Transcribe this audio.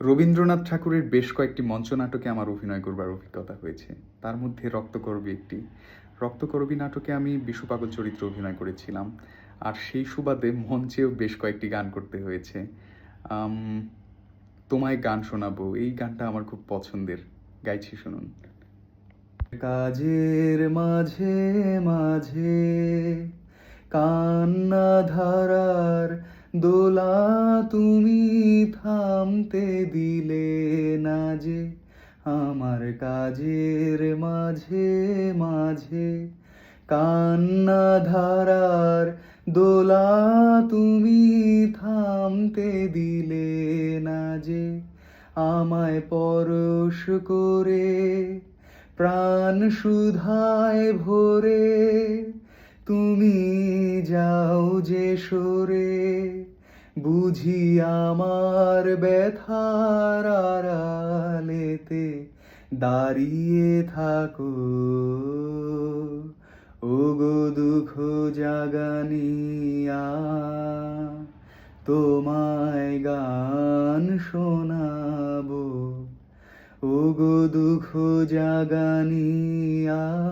রবীন্দ্রনাথ ঠাকুরের বেশ কয়েকটি মঞ্চনাটকে আমার অভিনয় করবার অভিজ্ঞতা হয়েছে। তার মধ্যে রক্তকরবী একটি। রক্তকরবী নাটকে আমি বিশুপাগল চরিত্রে অভিনয় করেছিলাম। আর সেই সুবাদে মঞ্চেও বেশ কয়েকটি গান করতে হয়েছে। তোমায় গান শোনাবো। এই গানটা আমার খুব পছন্দের। গাইছি, শুনুন। কাজের মাঝে মাঝে কান্না ধারার দোলা তুমি থামতে দিলে না যে আমার কাজের মাঝে মাঝে। কান্না ধারার দোলা তুমি থামতে দিলে না যে আমায় পরশ করে, প্রাণ সুধায় ভরে। তুমি যাও যে সরে। বুঝি আমার ব্যথার আড়ালেতে দাঁড়িয়ে থাকো। ও গো দুঃখ জাগানিয়া, তোমায় গান শোনাবো। ও গো দুঃখ জাগানিয়া